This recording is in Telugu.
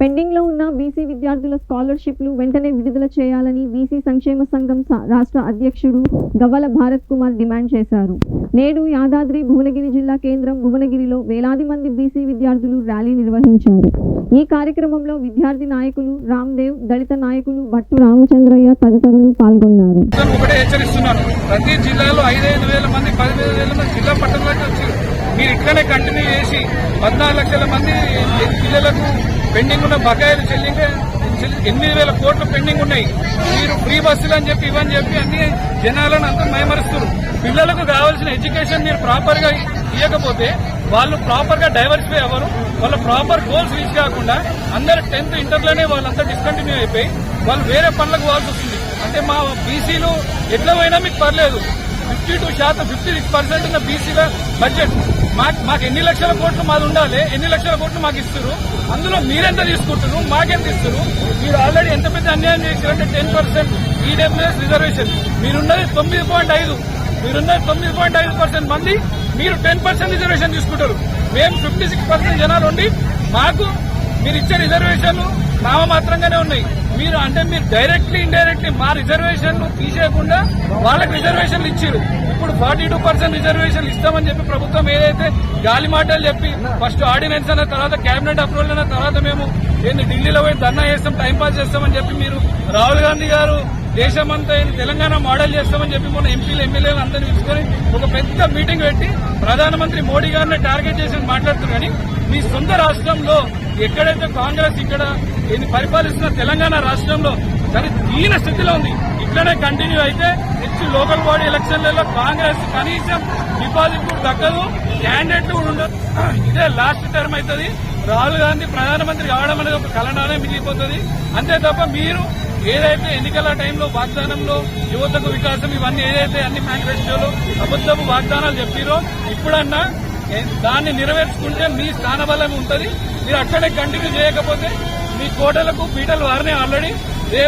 పెండింగ్లో ఉన్న బీసీ విద్యార్థుల స్కాలర్షిప్లు వెంటనే విడుదల చేయాలని బీసీ సంక్షేమ సంఘం రాష్ట్ర అధ్యక్షుడు గవ్వల భారత్ కుమార్ డిమాండ్ చేశారు. నేడు యాదాద్రి భువనగిరి జిల్లా కేంద్రం భువనగిరిలో వేలాది మంది బీసీ విద్యార్థులు ర్యాలీ నిర్వహించారు. ఈ కార్యక్రమంలో విద్యార్థి నాయకులు రామ్దేవ్ దళిత నాయకులు భట్టు రామచంద్రయ్య తదితరులు పాల్గొన్నారు. ప్రతి జిల్లాలో ఐదైదు వేల మంది పదివేల వేల మంది జిల్లా పట్టణాలకు వచ్చారు. మీరు ఇట్లనే కంటిన్యూ చేసి పద్నాలుగు లక్షల మంది పిల్లలకు పెండింగ్ ఉన్న బకాయిలు చెల్లింగే ఎనిమిది వేల కోట్లు పెండింగ్ ఉన్నాయి. మీరు ఫ్రీ బస్సులు అని చెప్పి ఇవని చెప్పి అన్ని జనాలను అంతా మైమరుస్తారు పిల్లలకు కావాల్సిన ఎడ్యుకేషన్ మీరు ప్రాపర్గా ఇవ్వకపోతే వాళ్ళు ప్రాపర్గా డైవర్సిఫై అవ్వరు. వాళ్ళ ప్రాపర్ గోల్స్ రీచ్ కాకుండా అందరు టెన్త్ ఇంటర్లోనే వాళ్ళంతా డిస్కంటిన్యూ అయిపోయి వాళ్ళు వేరే పనులకు పోవాల్సి వస్తుంది. అంటే మా బీసీలు ఎట్లా పోయినా మీకు పర్లేదు. ఫిఫ్టీ టూ శాతం ఫిఫ్టీ సిక్స్ పర్సెంట్ ఉన్న బీసీగా బడ్జెట్ మాకు మాకు ఎన్ని లక్షల కోట్లు మాది ఉండాలి ఎన్ని లక్షల కోట్లు మాకు ఇస్తారు అందులో మీరెంత తీసుకుంటున్నారు మాకెంత ఇస్తారు మీరు ఆల్రెడీ ఎంత పెద్ద అన్యాయం చేశారంటే టెన్ పర్సెంట్ ఈడబ్ల్యూఎస్ రిజర్వేషన్ మీరున్నది తొమ్మిది పాయింట్ ఐదు. మీరున్నది తొమ్మిది పాయింట్ ఐదు పర్సెంట్ మంది మీరు టెన్ పర్సెంట్ రిజర్వేషన్ తీసుకుంటారు. మేము ఫిఫ్టీ సిక్స్ పర్సెంట్ జనాలు ఉండి మాకు మీరు ఇచ్చే రిజర్వేషన్లు నామమాత్రంగానే ఉన్నాయి. మీరు అంటే మీరు డైరెక్ట్లీ ఇండైరెక్ట్లీ మా రిజర్వేషన్లు తీసేయకుండా వాళ్ళకి రిజర్వేషన్లు ఇచ్చారు ఇప్పుడు ఫార్టీ టూ పర్సెంట్ రిజర్వేషన్లు ఇస్తామని చెప్పి ప్రభుత్వం ఏదైతే గాలి మాటలు చెప్పి ఫస్ట్ ఆర్డినెన్స్ అన్న తర్వాత కేబినెట్ అప్రూవల్ అయిన తర్వాత మేము ఏంది ఢిల్లీలో పోయి ధర్నా చేస్తాం టైం పాస్ చేస్తామని చెప్పి మీరు రాహుల్ గాంధీ గారు దేశమంతా ఏంది తెలంగాణ మోడల్ చేస్తామని చెప్పి మొన్న ఎంపీలు ఎమ్మెల్యేలు అందరినీ పిలుచుకొని ఒక పెద్ద మీటింగ్ పెట్టి ప్రధానమంత్రి మోడీ గారిని టార్గెట్ చేసి మాట్లాడుతున్నారు. కానీ మీ సొంత రాష్ట్రంలో ఎక్కడైతే కాంగ్రెస్ ఇక్కడ పరిపాలిస్తున్న తెలంగాణ రాష్ట్రంలో కానీ దీన స్థితిలో ఉంది. ఇట్లనే కంటిన్యూ అయితే నెక్స్ట్ లోకల్ బాడీ ఎలక్షన్లలో కాంగ్రెస్ కనీసం డిపాజిట్ కూడా తగ్గదు క్యాండిడేట్లు కూడా ఉండదు. ఇదే లాస్ట్ టర్మ్ అవుతుంది రాహుల్ గాంధీ ప్రధానమంత్రి కావడం అనేది ఒక కలనానే మిగిలిపోతుంది. అంతే తప్ప మీరు ఏదైతే ఎన్నికల టైంలో వాగ్దానంలో యువతకు వికాసం ఇవన్నీ ఏదైతే అన్ని మేనిఫెస్టోలు అబద్దపు వాగ్దానాలు చెప్పిరో ఇప్పుడన్నా దాన్ని నెరవేర్చుకుంటే మీ స్థానబలం ఉంటుంది. మీరు అక్కడే కంటిన్యూ చేయకపోతే మీ కోటలకు పీటలు వారినే ఆల్రెడీ.